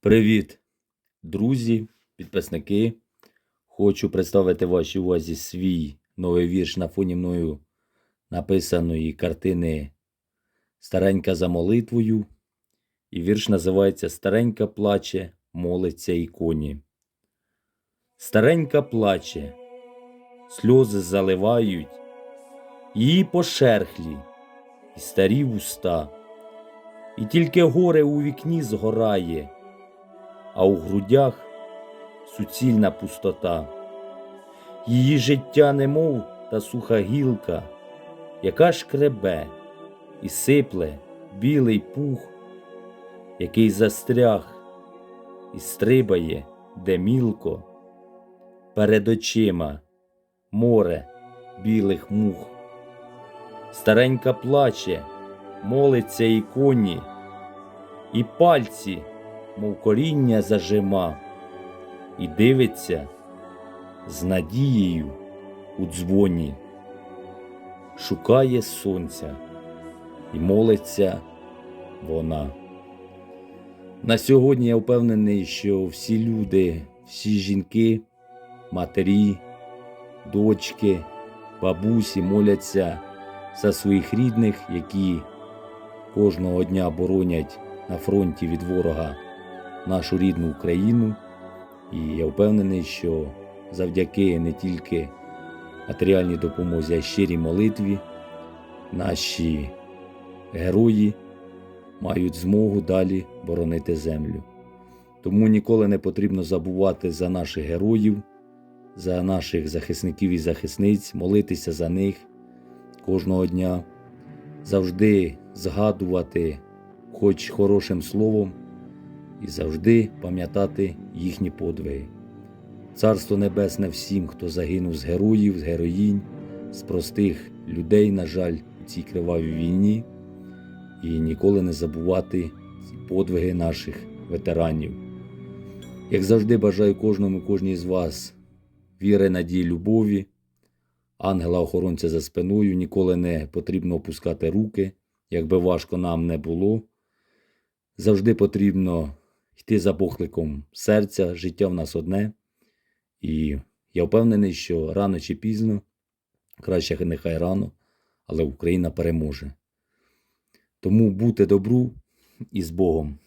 Привіт, друзі, підписники. Хочу представити вашій увазі свій новий вірш на фоні мною написаної картини Старенька за молитвою. І вірш називається Старенька плаче, молиться іконі. Старенька плаче, сльози заливають, її пошерхлі і старі вуста. І тільки горе у вікні згорає, а у грудях суцільна пустота. Її життя немов та суха гілка, яка шкребе і сипле білий пух, який застряг і стрибає, де мілко, перед очима море білих мух. Старенька плаче, молиться іконі, і пальці, мов коріння зажима, і дивиться з надією у дзвоні, шукає сонця і молиться вона. На сьогодні я впевнений, що всі люди, всі жінки, матері, дочки, бабусі моляться за своїх рідних, які кожного дня боронять на фронті від ворога нашу рідну Україну. І я впевнений, що завдяки не тільки матеріальній допомозі, а й щирій молитві наші герої мають змогу далі боронити землю. Тому ніколи не потрібно забувати за наших героїв, за наших захисників і захисниць, молитися за них кожного дня, завжди згадувати, хоч хорошим словом, і завжди пам'ятати їхні подвиги. Царство Небесне всім, хто загинув з героїв, з героїнь, з простих людей, на жаль, у цій кривавій війні, і ніколи не забувати ці подвиги наших ветеранів. Як завжди, бажаю кожному, кожній з вас віри, надії, любові, ангела-охоронця за спиною, ніколи не потрібно опускати руки, якби важко нам не було. Завжди потрібно йти за покликом серця, життя в нас одне. І я впевнений, що рано чи пізно, краще нехай рано, але Україна переможе. Тому бути добру і з Богом.